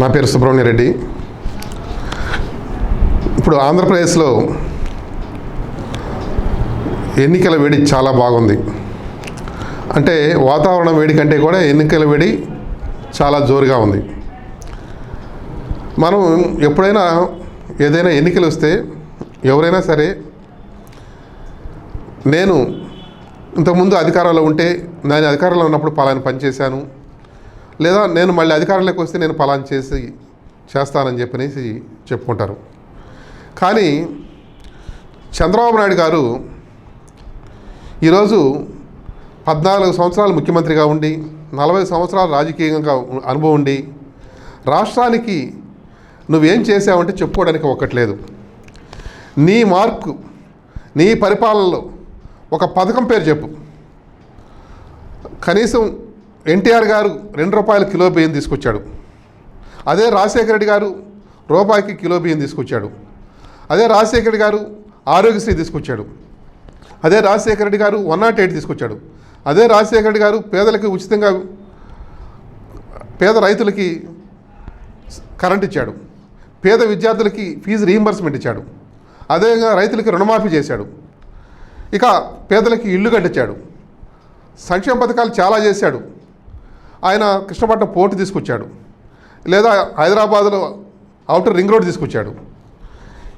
నా పేరు సుబ్రహ్మణ్య రెడ్డి. ఇప్పుడు ఆంధ్రప్రదేశ్లో ఎన్నికల వేడి చాలా బాగుంది. అంటే వాతావరణం వేడి కంటే కూడా ఎన్నికల వేడి చాలా జోరుగా ఉంది. మనం ఎప్పుడైనా ఏదైనా ఎన్నికలు వస్తే ఎవరైనా సరే నేను ఇంతకుముందు అధికారంలో ఉంటే నేను అధికారంలో ఉన్నప్పుడు పలాని పనిచేశాను లేదా నేను మళ్ళీ అధికారంలోకి వస్తే నేను పలాన్ చేసి చేస్తానని చెప్పనేసి చెప్పుకుంటారు. కానీ చంద్రబాబు నాయుడు గారు ఈరోజు పద్నాలుగు సంవత్సరాలు ముఖ్యమంత్రిగా ఉండి నలభై సంవత్సరాలు రాజకీయంగా అనుభవం ఉండి రాష్ట్రానికి నువ్వేం చేసావంటే చెప్పుకోవడానికి ఒక్కట్లేదు. నీ మార్కు నీ పరిపాలనలో ఒక పథకం పేరు చెప్పు. కనీసం ఎన్టీఆర్ గారు రెండు రూపాయల కిలో బియ్యం తీసుకొచ్చాడు. అదే రాజశేఖర రెడ్డి గారు రూపాయికి కిలో బియ్యం తీసుకొచ్చాడు. అదే రాజశేఖర రెడ్డి గారు ఆరోగ్యశ్రీ తీసుకొచ్చాడు. అదే రాజశేఖర రెడ్డి గారు వన్ నాట్ ఎయిట్ తీసుకొచ్చాడు. అదే రాజశేఖర రెడ్డి గారు పేదలకు ఉచితంగా పేద రైతులకి కరెంట్ ఇచ్చాడు. పేద విద్యార్థులకి ఫీజు రీయింబర్స్మెంట్ ఇచ్చాడు. అదేవిధంగా రైతులకి రుణమాఫీ చేశాడు. ఇక పేదలకి ఇల్లు కట్టించాడు. సంక్షేమ పథకాలు చాలా చేశాడు. ఆయన కృష్ణపట్నం పోర్టు తీసుకొచ్చాడు. లేదా హైదరాబాద్లో అవుటర్ రింగ్ రోడ్ తీసుకొచ్చాడు.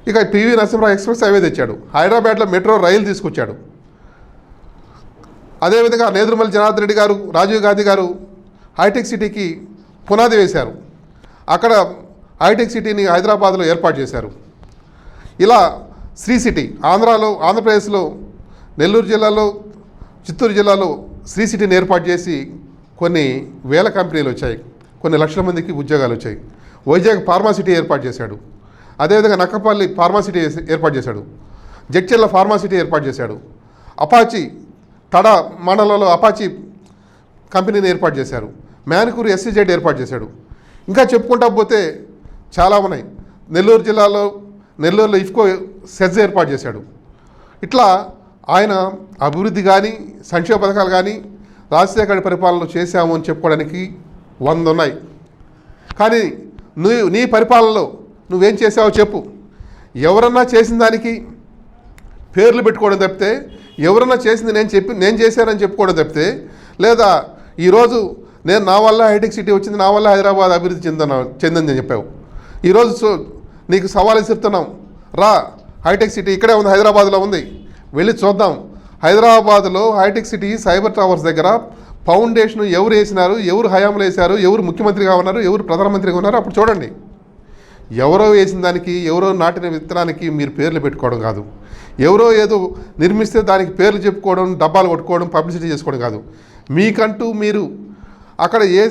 ఇక పివి నరసింహరావు ఎక్స్ప్రెస్ హైవే తెచ్చాడు. హైదరాబాద్లో మెట్రో రైలు తీసుకొచ్చాడు. అదేవిధంగా నేదురుమల్లి జనార్దన్ రెడ్డి గారు రాజీవ్ గాంధీ గారు హైటెక్ సిటీకి పునాది వేశారు. అక్కడ హైటెక్ సిటీని హైదరాబాద్లో ఏర్పాటు చేశారు. ఇలా శ్రీ సిటీ ఆంధ్రాలో ఆంధ్రప్రదేశ్లో నెల్లూరు జిల్లాలో చిత్తూరు జిల్లాలో శ్రీ సిటీని ఏర్పాటు చేసి కొన్ని వేల కంపెనీలు వచ్చాయి. కొన్ని లక్షల మందికి ఉద్యోగాలు వచ్చాయి. వైజాగ్ ఫార్మాసిటీ ఏర్పాటు చేశాడు. అదేవిధంగా నక్కపల్లి ఫార్మాసిటీ ఏర్పాటు చేశాడు. జడ్చెల్ల ఫార్మాసిటీ ఏర్పాటు చేశాడు. అపాచి తడ మండలంలో అపాచి కంపెనీని ఏర్పాటు చేశారు. మ్యాన్కూరు ఎస్సీజెడ్ ఏర్పాటు చేశాడు. ఇంకా చెప్పుకుంటా పోతే చాలా ఉన్నాయి. నెల్లూరు జిల్లాలో నెల్లూరులో ఇఫ్కో సెజ్ ఏర్పాటు చేశాడు. ఇట్లా ఆయన అభివృద్ధి కానీ సంక్షేమ పథకాలు కానీ రాజశేఖర పరిపాలన చేశాము అని చెప్పుకోవడానికి వంద ఉన్నాయి కానీ నువ్వు నీ పరిపాలనలో నువ్వేం చేసావో చెప్పు. ఎవరన్నా చేసిన దానికి పేర్లు పెట్టుకోవడం తప్పితే ఎవరన్నా చేసింది నేను చెప్పి నేను చేశానని చెప్పుకోవడం తప్పితే లేదా ఈరోజు నేను నా వల్ల హైటెక్ సిటీ వచ్చింది నా వల్ల హైదరాబాద్ అభివృద్ధి చెందన చెందని చెప్పావు. ఈరోజు నీకు సవాలు చెప్తున్నాం రా హైటెక్ సిటీ ఇక్కడే ఉంది హైదరాబాద్లో ఉంది. వెళ్ళి చూద్దాం. హైదరాబాద్లో హైటెక్ సిటీ సైబర్ టవర్స్ దగ్గర ఫౌండేషన్ ఎవరు వేసినారు ఎవరు హయాంలో వేశారు ఎవరు ముఖ్యమంత్రిగా ఉన్నారు ఎవరు ప్రధానమంత్రిగా ఉన్నారు అప్పుడు చూడండి. ఎవరో వేసిన దానికి ఎవరో నాటిన విత్తనానికి మీరు పేర్లు పెట్టుకోవడం కాదు. ఎవరో ఏదో నిర్మిస్తే దానికి పేర్లు చెప్పుకోవడం డబ్బాలు కొట్టుకోవడం పబ్లిసిటీ చేసుకోవడం కాదు. మీకంటూ మీరు అక్కడ ఏ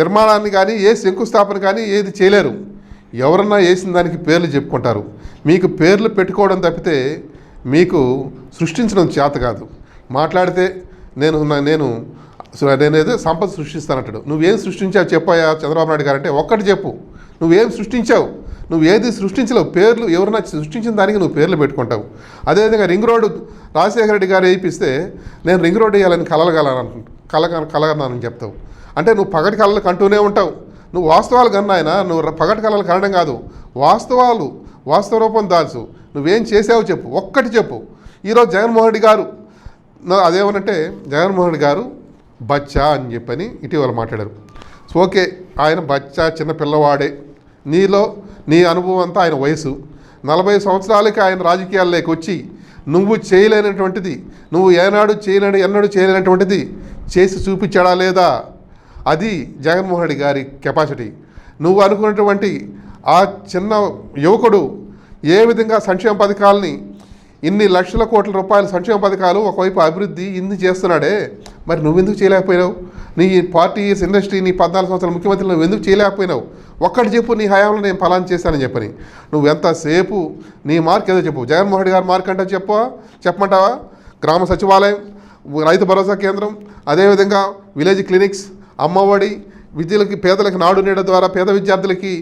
నిర్మాణాన్ని కానీ ఏ శంకుస్థాపన కానీ ఏది చేయలేరు. ఎవరన్నా వేసిన దానికి పేర్లు చెప్పుకుంటారు. మీకు పేర్లు పెట్టుకోవడం తప్పితే మీకు సృష్టించడం చేత కాదు. మాట్లాడితే నేను నేను సు- నేనేదో సంపద సృష్టిస్తానంటాడు. నువ్వేం సృష్టించావు చెప్పాయా చంద్రబాబు నాయుడు గారు అంటే ఒక్కటి చెప్పు. నువ్వేం సృష్టించావు? నువ్వు ఏది సృష్టించలేవు. పేర్లు ఎవరైనా సృష్టించిన దానికి నువ్వు పేర్లు పెట్టుకుంటావు. అదేవిధంగా రింగ్ రోడ్డు రాజశేఖర రెడ్డి గారు వేయిపిస్తే నేను రింగ్ రోడ్డు వేయాలని కలగలను కలగ కలగన్నానని చెప్తావు. అంటే నువ్వు పగటి కళలు కంటూనే ఉంటావు. నువ్వు వాస్తవాలు కన్నా ఆయన నువ్వు పగటి కళలు కనడం కాదు. వాస్తవాలు వాస్తవ రూపం దాల్చు. నువ్వేం చేసావు చెప్పు ఒక్కటి చెప్పు. ఈరోజు జగన్మోహన్ రెడ్డి గారు అదేమనంటే జగన్మోహన్ రెడ్డి గారు బచ్చా అని చెప్పని ఇటీవల మాట్లాడారు. ఓకే ఆయన బచ్చా చిన్న పిల్లవాడే. నీలో నీ అనుభవం అంతా ఆయన వయసు. నలభై సంవత్సరాలకి ఆయన రాజకీయాల్లోకి వచ్చి నువ్వు చేయలేనటువంటిది నువ్వు ఏనాడు చేయలేని ఎన్నడూ చేయలేనటువంటిది చేసి చూపించాడా లేదా? అది జగన్మోహన్ రెడ్డి గారి కెపాసిటీ. నువ్వు అనుకున్నటువంటి ఆ చిన్న యువకుడు ఏ విధంగా సంక్షేమ పథకాలని ఇన్ని లక్షల కోట్ల రూపాయల సంక్షేమ పథకాలు ఒకవైపు అభివృద్ధి ఇన్ని చేస్తున్నాడే మరి నువ్వెందుకు చేయలేకపోయినావు? నీ పార్టీ ఇయర్స్ ఇండస్ట్రీ నీ పద్నాలుగు సంవత్సరాల ముఖ్యమంత్రి నువ్వు ఎందుకు చేయలేకపోయినావు? ఒక్కటి చెప్పు నీ హయాంలో నేను ఫలాన్ చేశానని చెప్పని. నువ్వు ఎంతసేపు నీ మార్క్ ఏదో చెప్పు. జగన్మోహన్ రెడ్డి గారి మార్క్ అంటే చెప్పవా చెప్పమంటావా? గ్రామ సచివాలయం రైతు భరోసా కేంద్రం అదేవిధంగా విలేజ్ క్లినిక్స్ అమ్మఒడి విద్యలకి పేదలకు నాడు నీడ ద్వారా పేద విద్యార్థులకి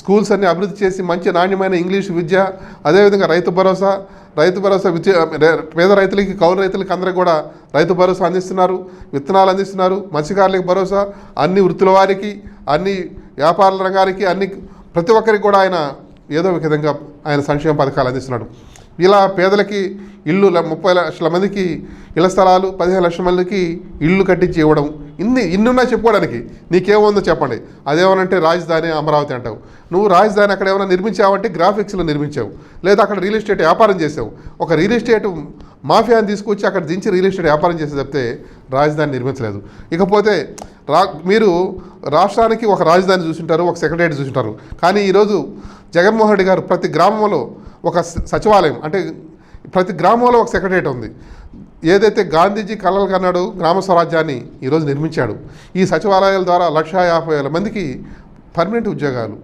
స్కూల్స్ అన్ని అభివృద్ధి చేసి మంచి నాణ్యమైన ఇంగ్లీష్ విద్య అదేవిధంగా రైతు భరోసా రైతు భరోసా విద్య పేద రైతులకి కౌలు రైతులకి అందరికి కూడా రైతు భరోసా అందిస్తున్నారు విత్తనాలు అందిస్తున్నారు మత్స్యకారులకు భరోసా అన్ని వృత్తుల వారికి అన్ని వ్యాపార రంగానికి అన్ని ప్రతి ఒక్కరికి కూడా ఆయన ఏదో ఒక విధంగా ఆయన సంక్షేమ పథకాలు అందిస్తున్నాడు. ఇలా పేదలకి ఇల్లు ముప్పై లక్షల మందికి ఇళ్ళ స్థలాలు పదిహేను లక్షల మందికి ఇల్లు కట్టించి ఇవ్వడం. ఇన్ని ఇన్నున్నా చెప్పుకోవడానికి నీకేముందో చెప్పండి. అదేమనంటే రాజధాని అమరావతి అంటావు. నువ్వు రాజధాని అక్కడ ఏమైనా నిర్మించావంటే గ్రాఫిక్స్లో నిర్మించావు. లేదా అక్కడ రియల్ ఎస్టేట్ వ్యాపారం చేసావు. ఒక రియల్ ఎస్టేట్ మాఫియాని తీసుకొచ్చి అక్కడ దించి రియల్ ఎస్టేట్ వ్యాపారం చేసి చెప్తే రాజధాని నిర్మించలేదు. ఇకపోతే రా మీరు రాష్ట్రానికి ఒక రాజధాని చూసింటారు ఒక సెక్రటరీ చూసింటారు. కానీ ఈరోజు జగన్మోహన్ రెడ్డి గారు ప్రతి గ్రామంలో ఒక సచివాలయం అంటే ప్రతి గ్రామంలో ఒక సెక్రటరియట్ ఉంది. ఏదైతే గాంధీజీ కలలు కన్నాడు గ్రామ స్వరాజ్యాన్ని ఈరోజు నిర్మించాడు. ఈ సచివాలయాల ద్వారా లక్షా యాభై వేల మందికి పర్మనెంట్ ఉద్యోగాలు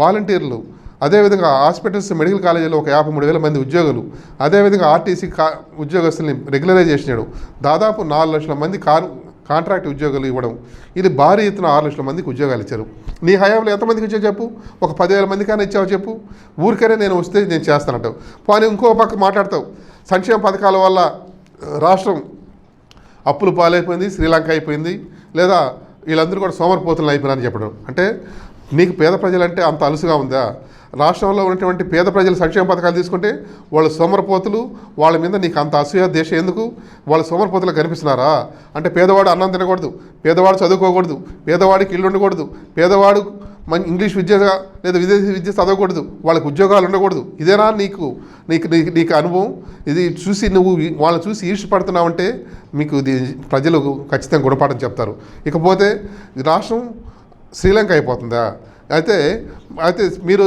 వాలంటీర్లు అదేవిధంగా హాస్పిటల్స్ మెడికల్ కాలేజీలో ఒక యాభై మూడు వేల మంది ఉద్యోగులు అదేవిధంగా ఆర్టీసీ కా ఉద్యోగస్తుల్ని రెగ్యులరైజ్ చేసినాడు. దాదాపు నాలుగు లక్షల మంది కారు కాంట్రాక్ట్ ఉద్యోగాలు ఇవ్వడం. ఇది భారీ ఎత్తున ఆరు లక్షల మందికి ఉద్యోగాలు ఇచ్చారు. నీ హయాంలో ఎంతమందికి ఇచ్చావు చెప్పు? ఒక పదివేల మందికైనా ఇచ్చావు చెప్పు? ఊరికైనా నేను వస్తే నేను చేస్తానంటావు. పోనీ ఇంకో పక్క మాట్లాడతావు. సంక్షేమ పథకాల వల్ల రాష్ట్రం అప్పులు పాలైపోయింది శ్రీలంక అయిపోయింది లేదా వీళ్ళందరూ కూడా సోమరిపోతులు అయిపోయినారని చెప్పడం. అంటే నీకు పేద ప్రజలంటే అంత అలుసుగా ఉందా? రాష్ట్రంలో ఉన్నటువంటి పేద ప్రజల సంక్షేమ పథకాలు తీసుకుంటే వాళ్ళు సోమరపోతులు వాళ్ళ మీద నీకు అంత అసూయ దేశం ఎందుకు? వాళ్ళు సోమరపోతులు కనిపిస్తున్నారా? అంటే పేదవాడు అన్నం తినకూడదు పేదవాడు చదువుకోకూడదు పేదవాడికి ఇల్లు ఉండకూడదు పేదవాడు మన ఇంగ్లీష్ విద్య లేదా విదేశీ విద్య చదవకూడదు వాళ్ళకి ఉద్యోగాలు ఉండకూడదు. ఇదేనా నీకు నీకు నీకు నీకు అనుభవం? ఇది చూసి నువ్వు వాళ్ళని చూసి ఈర్ష్యపడుతున్నావంటే మీకు ఇది ప్రజలకు ఖచ్చితంగా గుణపాఠం చెప్తారు. ఇకపోతే రాష్ట్రం శ్రీలంక అయిపోతుందా? అయితే అయితే మీరు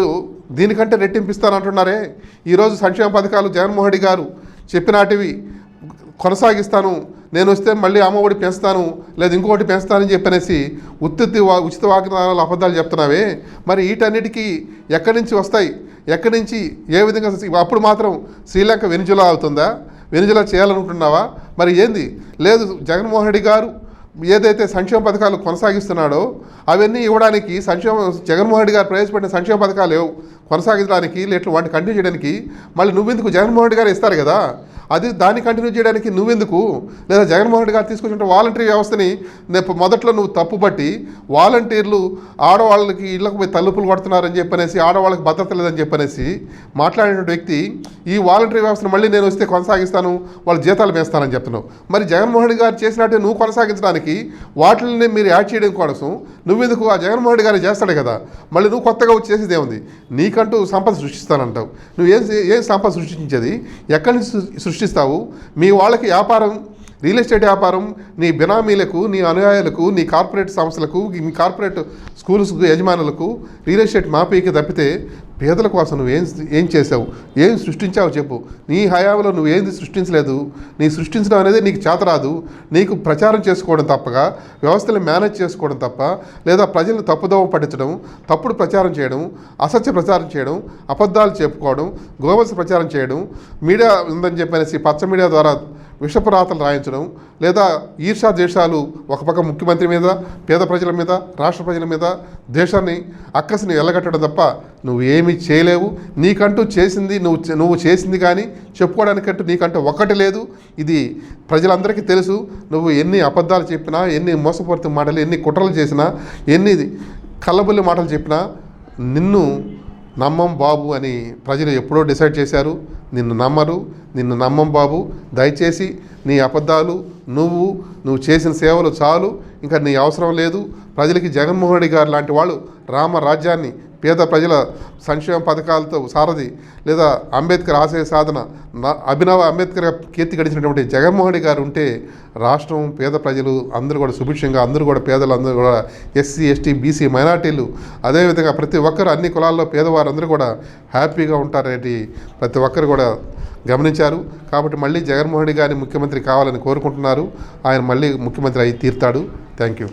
దీనికంటే రెట్టింపిస్తానంటున్నారే. ఈరోజు సంక్షేమ పథకాలు జగన్మోహన్ రెడ్డి గారు చెప్పినాటివి కొనసాగిస్తాను. నేను వస్తే మళ్ళీ అమ్మఒడి పెంచుతాను లేదా ఇంకొకటి పెంచుతానని చెప్పనేసి ఉత్తుత్తి వా ఉచిత వాగ్దానాలు అబద్ధాలు చెప్తున్నావే. మరి వీటన్నిటికీ ఎక్కడి నుంచి వస్తాయి? ఎక్కడి నుంచి ఏ విధంగా అప్పుడు మాత్రం శ్రీలంక వెనుజులా అవుతుందా? వెనుజులా చేయాలనుకుంటున్నావా? మరి ఏంది? లేదు జగన్మోహన్ రెడ్డి గారు ఏదైతే సంక్షేమ పథకాలు కొనసాగిస్తున్నాడో అవన్నీ ఇవ్వడానికి సంక్షేమ జగన్మోహన్ రెడ్డి గారు ప్రవేశపెట్టిన సంక్షేమ పథకాలు కొనసాగించడానికి లేట్లు వాటిని కంటిన్యూ చేయడానికి మళ్ళీ నువ్వెందుకు? జగన్మోహన్ రెడ్డి గారు ఇస్తారు కదా. అది దాన్ని కంటిన్యూ చేయడానికి నువ్వెందుకు? లేదా జగన్మోహన్ రెడ్డి గారు తీసుకొచ్చిన వాలంటరీ వ్యవస్థని మొదట్లో నువ్వు తప్పుపట్టి వాలంటీర్లు ఆడవాళ్ళకి ఇళ్ళకు పోయి తలుపులు కొడుతున్నారని చెప్పనేసి ఆడవాళ్ళకి భద్రత లేదని చెప్పనేసి మాట్లాడినటువంటి వ్యక్తి ఈ వాలంటరీ వ్యవస్థను మళ్ళీ నేను వస్తే కొనసాగిస్తాను వాళ్ళ జీతాలు వేస్తానని చెప్తున్నావు. మరి జగన్మోహన్ రెడ్డి గారు చేసినట్టు నువ్వు కొనసాగించడానికి వాటిని మీరు యాడ్ చేయడం కోసం నువ్వెందుకు? ఆ జగన్మోహన్ రెడ్డి గారు చేస్తాడు కదా. మళ్ళీ నువ్వు కొత్తగా వచ్చి ఏముంది? నీకంటూ సంపద సృష్టిస్తానంటావు. నువ్వు ఏం ఏం సంపద సృష్టించేది? ఎక్కడి నుంచి సృష్టిస్తావు? మీ వాళ్ళకి వ్యాపారం రియల్ ఎస్టేట్ వ్యాపారం నీ బినామీలకు నీ అనుయాయులకు నీ కార్పొరేట్ సంస్థలకు మీ కార్పొరేట్ స్కూల్స్కు యజమానులకు రియల్ ఎస్టేట్ మాఫీకి తప్పితే పేదల కోసం నువ్వు ఏం ఏం చేసావు ఏం సృష్టించావు చెప్పు. నీ హయాంలో నువ్వు ఏంది సృష్టించలేదు? నీ సృష్టించడం అనేది నీకు చేతరాదు నీకు ప్రచారం చేసుకోవడం తప్పగా వ్యవస్థలు మేనేజ్ చేసుకోవడం తప్ప లేదా ప్రజలను తప్పుదోవ పట్టించడం తప్పుడు ప్రచారం చేయడం అసత్య ప్రచారం చేయడం అబద్ధాలు చెప్పుకోవడం గోవల్స్ ప్రచారం చేయడం మీడియా ఉందని చెప్పనేసి పచ్చ మీడియా ద్వారా విషపురాతలు రాయించడం లేదా ఈర్షా దేశాలు ఒక పక్క ముఖ్యమంత్రి మీద పేద ప్రజల మీద రాష్ట్ర ప్రజల మీద దేశాన్ని అక్కసిని వెళ్ళగట్టడం తప్ప నువ్వు ఏమీ చేయలేవు. నీకంటూ చేసింది నువ్వు నువ్వు చేసింది కానీ చెప్పుకోవడానికంటూ నీకంటూ ఒక్కటి లేదు. ఇది ప్రజలందరికీ తెలుసు. నువ్వు ఎన్ని అబద్ధాలు చెప్పినా ఎన్ని మోసపూరిత మాటలు ఎన్ని కుట్రలు చేసినా ఎన్ని కల్లబుల్లి మాటలు చెప్పినా నిన్ను నమ్మం బాబు అని ప్రజలు ఎప్పుడో డిసైడ్ చేశారు. నిన్ను నమ్మరు నిన్ను నమ్మం బాబు. దయచేసి నీ అబద్ధాలు నువ్వు నువ్వు చేసిన సేవలు చాలు. ఇంకా నీ అవసరం లేదు. ప్రజలకి జగన్మోహన్ రెడ్డి గారు లాంటి వాళ్ళు రామ రాజ్యాన్ని పేద ప్రజల సంక్షేమ పథకాలతో సారథి లేదా అంబేద్కర్ ఆశయ సాధన నా- అభినవ అంబేద్కర్ కీర్తి గడిచినటువంటి జగన్మోహన్ రెడ్డి గారు ఉంటే రాష్ట్రం పేద ప్రజలు అందరూ కూడా సుభిక్షంగా అందరూ కూడా పేదలు అందరూ కూడా ఎస్సీ ఎస్టీ బీసీ మైనార్టీలు అదేవిధంగా ప్రతి ఒక్కరు అన్ని కులాల్లో పేదవారందరూ కూడా హ్యాపీగా ఉంటారనేది ప్రతి ఒక్కరు కూడా గమనించారు. కాబట్టి మళ్ళీ జగన్మోహన్ రెడ్డి గారిని ముఖ్యమంత్రి కావాలని కోరుకుంటున్నారు. ఆయన మళ్ళీ ముఖ్యమంత్రి అయి తీర్తాడు. Thank you